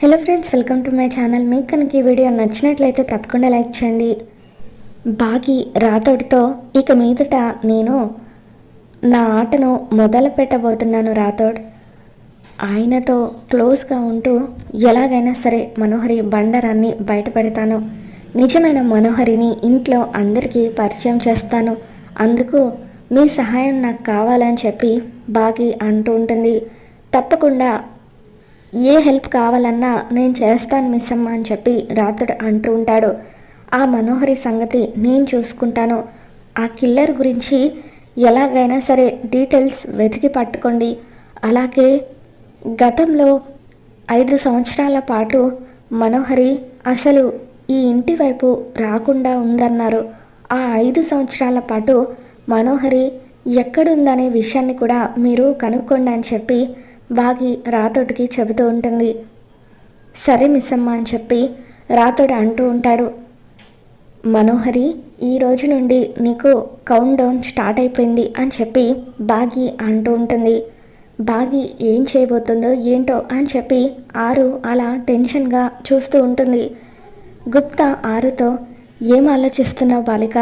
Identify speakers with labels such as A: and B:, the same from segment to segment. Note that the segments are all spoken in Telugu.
A: Hello friends welcome to my channel మీకు కనుక ఈ వీడియో నచ్చినట్లయితే తప్పకుండా లైక్ చేయండి. బాగి రాతోడితో ఇక మీదట నేను నా ఆటను మొదలు పెట్టబోతున్నాను రాతోడ్. ఆయనతో క్లోజ్గా ఉంటూ ఎలాగైనా సరే మనోహరి బండరాన్ని బయటపెడతాను. నిజమైన మనోహరిని ఇంట్లో అందరికీ పరిచయం చేస్తాను. అందుకు మీ సహాయం నాకు కావాలని చెప్పి బాగి అంటూ ఉంటుంది. తప్పకుండా ఏ హెల్ప్ కావాలన్నా నేను చేస్తాను మిస్ అమ్మ అని చెప్పి రాతుడు అంటూ ఉంటాడు. ఆ మనోహరి సంగతి నేను చూసుకుంటాను. ఆ కిల్లర్ గురించి ఎలాగైనా సరే డీటెయిల్స్ వెతికి పట్టుకోండి. అలాగే గతంలో ఐదు సంవత్సరాల పాటు మనోహరి అసలు ఈ ఇంటి వైపు రాకుండా ఉందన్నారు. ఆ ఐదు సంవత్సరాల పాటు మనోహరి ఎక్కడుందనే విషయాన్ని కూడా మీరు కనుక్కోండి అని చెప్పి బాగి రాతోడికి చెబుతూ ఉంటుంది. సరే మిస్సమ్మ అని చెప్పి రాతోడు అంటూ ఉంటాడు. మనోహరి ఈ రోజు నుండి నీకు కౌంట్ డౌన్ స్టార్ట్ అయిపోయింది అని చెప్పి బాగి అంటూ ఉంటుంది. బాగి ఏం చేయబోతుందో ఏంటో అని చెప్పి ఆరు అలా టెన్షన్గా చూస్తూ ఉంటుంది. గుప్తా ఆరుతో ఏం ఆలోచిస్తున్నావు బాలిక?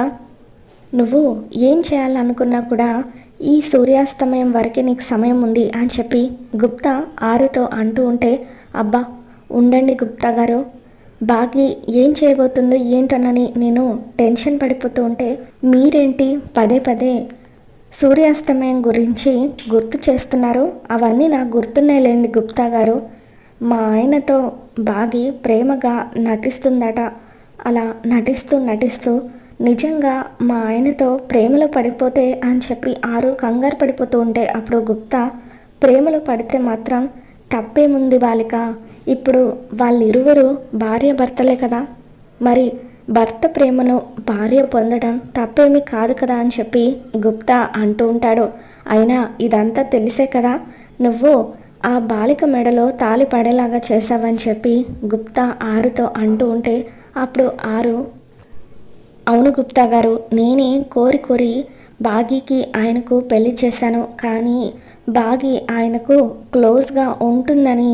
A: నువ్వు ఏం చేయాలనుకున్నా కూడా ఈ సూర్యాస్తమయం వరకే నీకు సమయం ఉంది అని చెప్పి గుప్తా ఆరుతో అంటూ ఉంటే అబ్బా ఉండండి గుప్తా గారు. బాగి ఏం చేయబోతుందో ఏంటోనని నేను టెన్షన్ పడిపోతూ ఉంటే మీరేంటి పదే పదే సూర్యాస్తమయం గురించి గుర్తు చేస్తున్నారు? అవన్నీ నాకు గుర్తున్నాయిలేండి గుప్తా గారు. మా ఆయనతో బాగి ప్రేమగా నటిస్తుందట. అలా నటిస్తూ నటిస్తూ నిజంగా మా ఆయనతో ప్రేమలో పడిపోతే అని చెప్పి ఆరు కంగారు పడిపోతూ ఉంటే అప్పుడు గుప్తా ప్రేమలో పడితే మాత్రం తప్పేముంది బాలిక. ఇప్పుడు వాళ్ళిరువురు భార్య భర్తలే కదా. మరి భర్త ప్రేమను భార్య పొందడం తప్పేమీ కాదు కదా అని చెప్పి గుప్తా అంటూ ఉంటాడు. అయినా ఇదంతా తెలిసే కదా నువ్వు ఆ బాలిక మెడలో తాలి పడేలాగా చేశావని చెప్పి గుప్తా ఆరుతో అంటూ ఉంటే అప్పుడు ఆరు అవును గుప్తా గారు నేనే కోరి కోరి బాగీకి ఆయనకు పెళ్ళి చేశాను. కానీ బాగి ఆయనకు క్లోజ్గా ఉంటుందని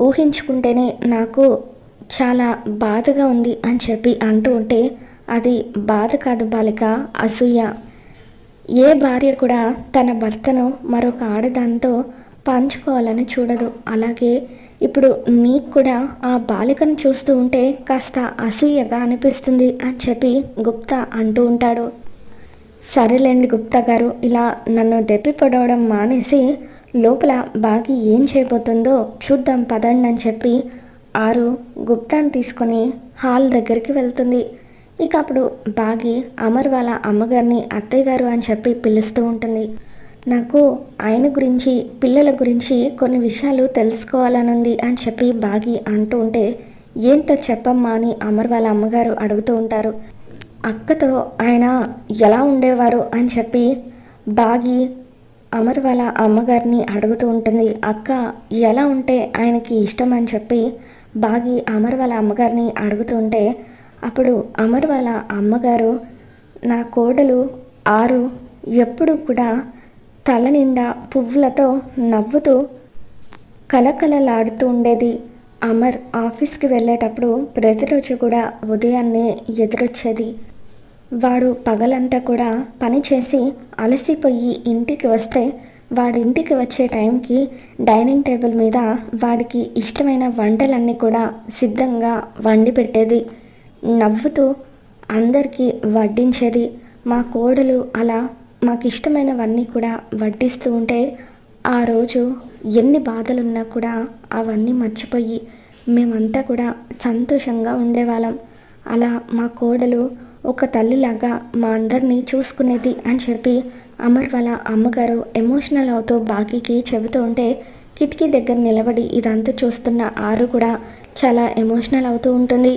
A: ఊహించుకుంటేనే నాకు చాలా బాధగా ఉంది అని చెప్పి అంటూ ఉంటే అది బాధ కాదు బాలిక అసూయ. ఏ భార్య కూడా తన భర్తను మరొక ఆడదాంతో పంచుకోవాలని చూడదు. అలాగే ఇప్పుడు నీకు కూడా ఆ బాలికను చూస్తూ ఉంటే కాస్త అసూయగా అనిపిస్తుంది అని చెప్పి గుప్తా అంటూ ఉంటాడు. సరేలేండి గుప్తా గారు ఇలా నన్ను దెప్పి పడవడం మానేసి లోపల బాగి ఏం చేయబోతుందో చూద్దాం పదండి అని చెప్పి ఆరు గుప్తాను తీసుకొని హాల్ దగ్గరికి వెళ్తుంది. ఇక అప్పుడు బాగి అమర్ వాళ్ళ అమ్మగారిని అత్తయ్య గారు అని చెప్పి పిలుస్తూ ఉంటుంది. నాకు ఆయన గురించి పిల్లల గురించి కొన్ని విషయాలు తెలుసుకోవాలనుంది అని చెప్పి బాగి అంటూ ఉంటే ఏంటో చెప్పమ్మా అని అమర్ వాళ్ళ అమ్మగారు అడుగుతూ ఉంటారు. అక్కతో ఆయన ఎలా ఉండేవారు అని చెప్పి బాగి అమర్ వాళ్ళ అమ్మగారిని అడుగుతూ ఉంటుంది. అక్క ఎలా ఉంటే ఆయనకి ఇష్టం అని చెప్పి బాగి అమర్ వాళ్ళ అమ్మగారిని అడుగుతూ ఉంటే అప్పుడు అమర్ వాళ్ళ అమ్మగారు నా కోడలు ఆరు ఎప్పుడు కూడా తల నిండా పువ్వులతో నవ్వుతూ కలకలలాడుతూ ఉండేది అమర్ ఆఫీస్కి వెళ్ళేటప్పుడు ప్రతిరోజు కూడా ఉదయాన్నే ఎదురొచ్చేది. వాడు పగలంతా కూడా పని చేసి అలసిపోయి ఇంటికి వస్తే వాడింటికి వచ్చే టైంకి డైనింగ్ టేబుల్ మీద వాడికి ఇష్టమైన వంటలన్నీ కూడా సిద్ధంగా వండి పెట్టేది. నవ్వుతూ అందరికీ వడ్డించేది. మా కోడలు అలా మాకు ఇష్టమైనవన్నీ కూడా వడ్డిస్తూ ఉంటే ఆ రోజు ఎన్ని బాధలున్నా కూడా అవన్నీ మర్చిపోయి మేమంతా కూడా సంతోషంగా ఉండేవాళ్ళం. అలా మా కోడలు ఒక తల్లిలాగా మా అందరినీ చూసుకునేది అని చెప్పి అమర్ వాళ్ళ అమ్మగారు ఎమోషనల్ అవుతూ బాకీకి చెబుతూ ఉంటే కిటికీ దగ్గర నిలబడి ఇదంతా చూస్తున్న ఆరు కూడా చాలా ఎమోషనల్ అవుతూ ఉంటుంది.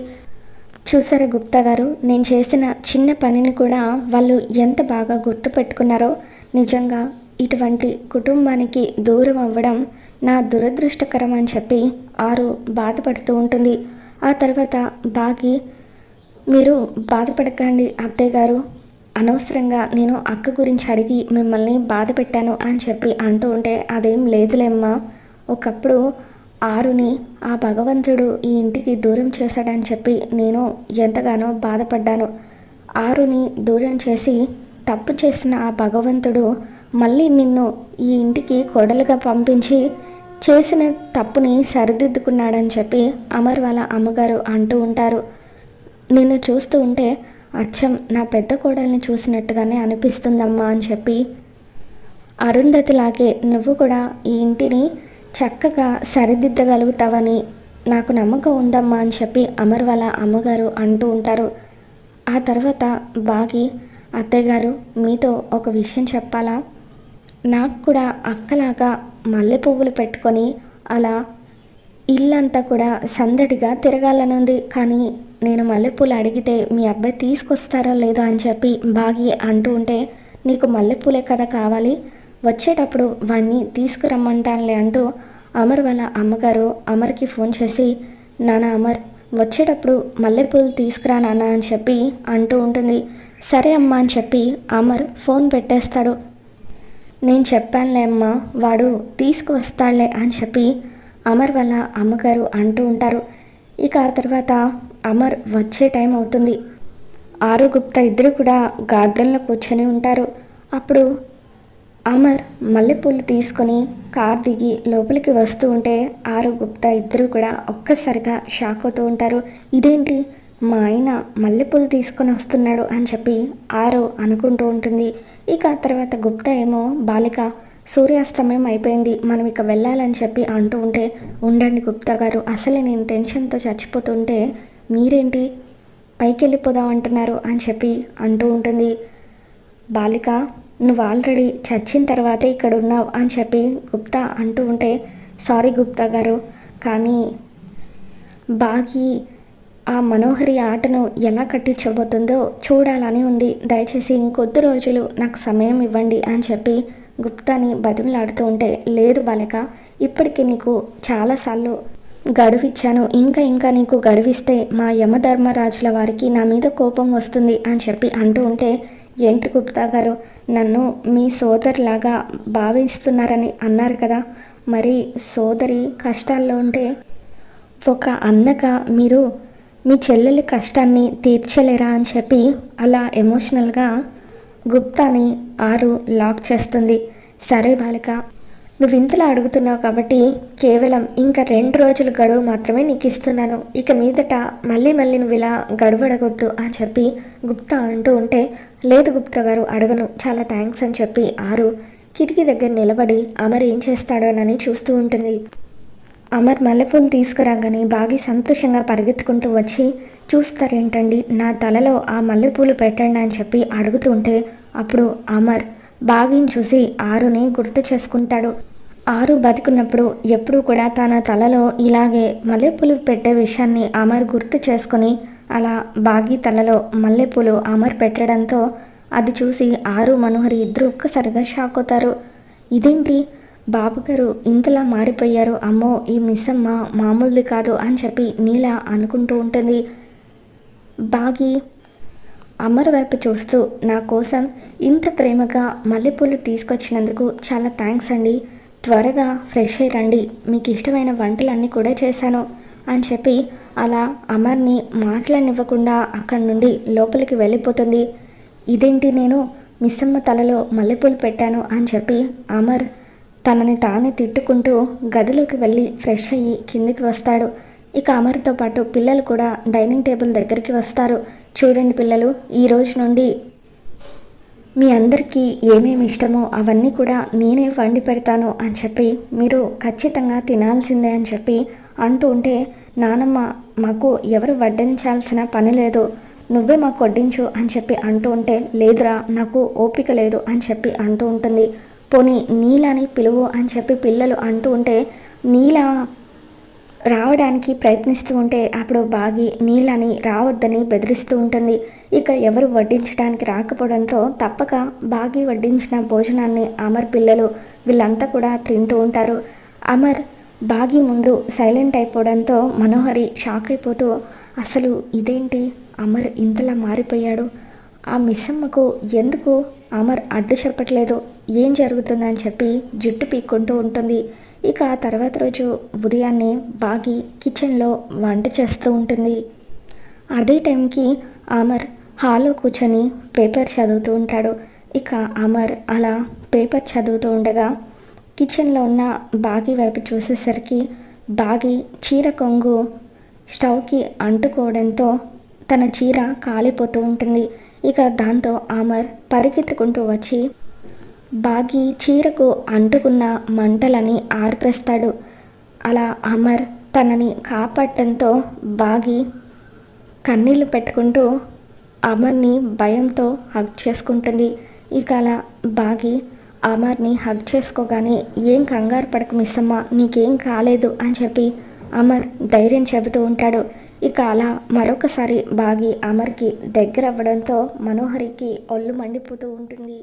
A: చూసారా గుప్తా గారు? నేను చేసిన చిన్న పనిని కూడా వాళ్ళు ఎంత బాగా గుర్తుపెట్టుకున్నారో నిజంగా ఇటువంటి కుటుంబానికి దూరం అవ్వడం నా దురదృష్టకరం అని చెప్పి ఆరు బాధపడుతూ ఉంటుంది. ఆ తర్వాత బాగి మీరు బాధపడకండి అత్తయ్య గారు. అనవసరంగా నేను అక్క గురించి అడిగి మిమ్మల్ని బాధ పెట్టాను అని చెప్పి అంటూ ఉంటే అదేం లేదులేమ్మా ఒకప్పుడు ఆరుని ఆ భగవంతుడు ఈ ఇంటికి దూరం చేశాడని చెప్పి నేను ఎంతగానో బాధపడ్డాను ఆరుని దూరం చేసి తప్పు చేసిన ఆ భగవంతుడు మళ్ళీ నిన్ను ఈ ఇంటికి కొడలుగా పంపించి చేసిన తప్పుని సరిదిద్దుకున్నాడని చెప్పి అమర్ వాళ్ళ అమ్మగారు అంటూ ఉంటారు. నిన్ను చూస్తూ ఉంటే అచ్చం నా పెద్ద కోడల్ని చూసినట్టుగానే అనిపిస్తుందమ్మా అని చెప్పి అరుంధతిలాగే నువ్వు కూడా ఈ ఇంటిని చక్కగా సరిదిద్దగలుగుతావని నాకు నమ్మకం ఉందమ్మా అని చెప్పి అమర్ వాళ్ళ అమ్మగారు అంటూ ఉంటారు. ఆ తర్వాత బాగి అత్తయ్య గారు మీతో ఒక విషయం చెప్పాలా? నాకు కూడా అక్కలాగా మల్లె పువ్వులు పెట్టుకొని అలా ఇల్లంతా కూడా సందడిగా తిరగాలనుంది. కానీ నేను మల్లెపూలు అడిగితే మీ అబ్బాయి తీసుకొస్తారో లేదో అని చెప్పి బాగి అంటూ ఉంటే నీకు మల్లెపూలే కదా కావాలి. వచ్చేటప్పుడు వాణ్ణి తీసుకురమ్మంటానులే అంటూ అమర్ వాళ్ళ అమ్మగారు అమర్కి ఫోన్ చేసి నాన్న అమర్ వచ్చేటప్పుడు మల్లెపూలు తీసుకురా నాన్న అని చెప్పి అంటూ ఉంటుంది. సరే అమ్మా అని చెప్పి అమర్ ఫోన్ పెట్టేస్తాడు. నేను చెప్పానులే అమ్మ వాడు తీసుకువస్తాడులే అని చెప్పి అమర్ వాళ్ళ అమ్మగారు అంటూ ఉంటారు. ఇక ఆ తర్వాత అమర్ వచ్చే టైం అవుతుంది. ఆరు గుప్తా ఇద్దరు కూడా గార్డెన్లో కూర్చొని ఉంటారు. అప్పుడు అమర్ మల్లెపూలు తీసుకొని కార్ దిగి లోపలికి వస్తూ ఉంటే ఆరు గుప్తా ఇద్దరు కూడా ఒక్కసారిగా షాక్ అవుతూ ఉంటారు. ఇదేంటి? మా ఆయన మల్లెపూలు తీసుకొని వస్తున్నాడు అని చెప్పి ఆరు అనుకుంటూ ఉంటుంది. ఇక తర్వాత గుప్తా ఏమో బాలిక సూర్యాస్తమయం అయిపోయింది. మనం ఇక వెళ్ళాలని చెప్పి అంటూ ఉంటే ఉండండి గుప్తా గారు అసలే నేను టెన్షన్తో చచ్చిపోతుంటే మీరేంటి? పైకి వెళ్ళిపోదాం అంటున్నారు అని చెప్పి అంటూ ఉంటుంది. బాలిక నువ్వు ఆల్రెడీ చచ్చిన తర్వాతే ఇక్కడ ఉన్నావు అని చెప్పి గుప్తా అంటూ ఉంటే సారీ గుప్తా గారు కానీ బాగి ఆ మనోహరి ఆటను ఎలా కట్టించబోతుందో చూడాలని ఉంది. దయచేసి ఇంకొద్ది రోజులు నాకు సమయం ఇవ్వండి అని చెప్పి గుప్తాని బతిమలాడుతూ ఉంటే లేదు బాలిక ఇప్పటికి నీకు చాలాసార్లు గడువిచ్చాను. ఇంకా ఇంకా నీకు గడువిస్తే మా యమధర్మరాజుల వారికి నా మీద కోపం వస్తుంది అని చెప్పి అంటూ ఉంటే ఏంటి గుప్తా గారు? నన్ను మీ సోదరిలాగా భావిస్తున్నారని అన్నారు కదా. మరి సోదరి కష్టాల్లో ఉంటే ఒక అన్నగా మీరు మీ చెల్లెలి కష్టాన్ని తీర్చలేరా అని చెప్పి అలా ఎమోషనల్గా గుప్తాని ఆరు లాక్ చేస్తుంది. సరే బాలిక నువ్వు ఇంతలా అడుగుతున్నావు కాబట్టి కేవలం ఇంకా రెండు రోజులు గడువు మాత్రమే నీకు ఇస్తున్నాను. ఇక మీదట మళ్ళీ మళ్ళీ నువ్వు ఇలా గడువు అడగొద్దు అని చెప్పి గుప్తా అంటూ ఉంటే లేదు గుప్తా గారు అడగను. చాలా థ్యాంక్స్ అని చెప్పి ఆరు కిటికీ దగ్గర నిలబడి అమర్ ఏం చేస్తాడోనని చూస్తూ ఉంటుంది. అమర్ మల్లెపూలు తీసుకురాగానే బాగి సంతోషంగా పరిగెత్తుకుంటూ వచ్చి చూస్తారేంటండి నా తలలో ఆ మల్లెపూలు పెట్టండి అని చెప్పి అడుగుతుంటే అప్పుడు అమర్ బాగిని చూసి ఆరుని గుర్తు చేసుకుంటాడు. ఆరు బతికున్నప్పుడు ఎప్పుడూ కూడా తన తలలో ఇలాగే మల్లెపూలు పెట్టే విషయాన్ని అమర్ గుర్తు చేసుకొని అలా బాగి తలలో మల్లెపూలు అమర్ పెట్టడంతో అది చూసి ఆరు మనోహరి ఇద్దరు ఒక్కసారిగా షాక్ అవుతారు. ఇదేంటి? బాబుగారు ఇంతలా మారిపోయారు. అమ్మో ఈ మిస్సమ్మ మామూలుది కాదు అని చెప్పి నీలా అనుకుంటూ ఉంటుంది. బాగి అమర్ వైపు చూస్తూ నా కోసం ఇంత ప్రేమగా మల్లెపూలు తీసుకొచ్చినందుకు చాలా థ్యాంక్స్ అండి. త్వరగా ఫ్రెష్ అయ్యి రండి. మీకు ఇష్టమైన వంటలన్నీ కూడా చేశాను అని చెప్పి అలా అమర్ని మాట్లాడనివ్వకుండా అక్కడి నుండి లోపలికి వెళ్ళిపోతుంది. ఇదేంటి నేను మిస్సమ్మ తలలో మల్లెపూలు పెట్టాను అని చెప్పి అమర్ తనని తానే తిట్టుకుంటూ గదిలోకి వెళ్ళి ఫ్రెష్ అయ్యి కిందికి వస్తాడు. ఇక అమర్తో పాటు పిల్లలు కూడా డైనింగ్ టేబుల్ దగ్గరికి వస్తారు. చూడండి పిల్లలు ఈ రోజు నుండి మీ అందరికీ ఏమేమి ఇష్టమో అవన్నీ కూడా నేనే వండి పెడతాను అని చెప్పి మీరు ఖచ్చితంగా తినాల్సిందే అని చెప్పి అంటూ ఉంటే నానమ్మ మాకు ఎవరు వడ్డించాల్సిన పని లేదు. నువ్వే మాకు వడ్డించు అని చెప్పి అంటూ ఉంటే లేదురా నాకు ఓపిక లేదు అని చెప్పి అంటూ ఉంటుంది. పోనీ నీలాని పిలువు అని చెప్పి పిల్లలు అంటూ ఉంటే నీలా రావడానికి ప్రయత్నిస్తూ ఉంటే అప్పుడు బాగి నీళ్ళని రావద్దని బెదిరిస్తూ ఉంటుంది. ఇక ఎవరు వడ్డించడానికి రాకపోవడంతో తప్పక బాగి వడ్డించిన భోజనాన్ని అమర్ పిల్లలు వీళ్ళంతా కూడా తింటూ ఉంటారు. అమర్ బాగి ముందు సైలెంట్ అయిపోవడంతో మనోహరి షాక్ అయిపోతూ అసలు ఇదేంటి? అమర్ ఇంతలా మారిపోయాడు. ఆ మిస్సమ్మకు ఎందుకు అమర్ అడ్డు చెప్పట్లేదు? ఏం జరుగుతుందని చెప్పి జుట్టు పీక్కుంటూ ఉంటుంది. ఇక తర్వాత రోజు ఉదయాన్నే బాగి కిచెన్లో వంట చేస్తూ ఉంటుంది. అదే టైంకి అమర్ హాల్లో కూర్చొని పేపర్ చదువుతూ ఉంటాడు. ఇక అమర్ అలా పేపర్ చదువుతూ ఉండగా కిచెన్లో ఉన్న బాగి వైపు చూసేసరికి బాగి చీర కొంగు స్టవ్కి అంటుకోవడంతో తన చీర కాలిపోతూ ఉంటుంది. ఇక దాంతో ఆమర్ పరిగెత్తుకుంటూ వచ్చి బాగి చీరకు అంటుకున్న మంటలని ఆర్పేస్తాడు. అలా అమర్ తనని కాపాడటంతో బాగి కన్నీళ్ళు పెట్టుకుంటూ అమర్ని భయంతో హగ్ చేసుకుంటుంది. ఇక అలా బాగి అమర్ని హగ్ చేసుకోగానే ఏం కంగారు పడకు మిస్సమ్మ నీకేం కాలేదు అని చెప్పి అమర్ ధైర్యం చెబుతూ ఉంటాడు. ఇక అలా మరొకసారి బాగి అమర్కి దగ్గర అవ్వడంతో మనోహరికి ఒళ్ళు మండిపోతూ ఉంటుంది.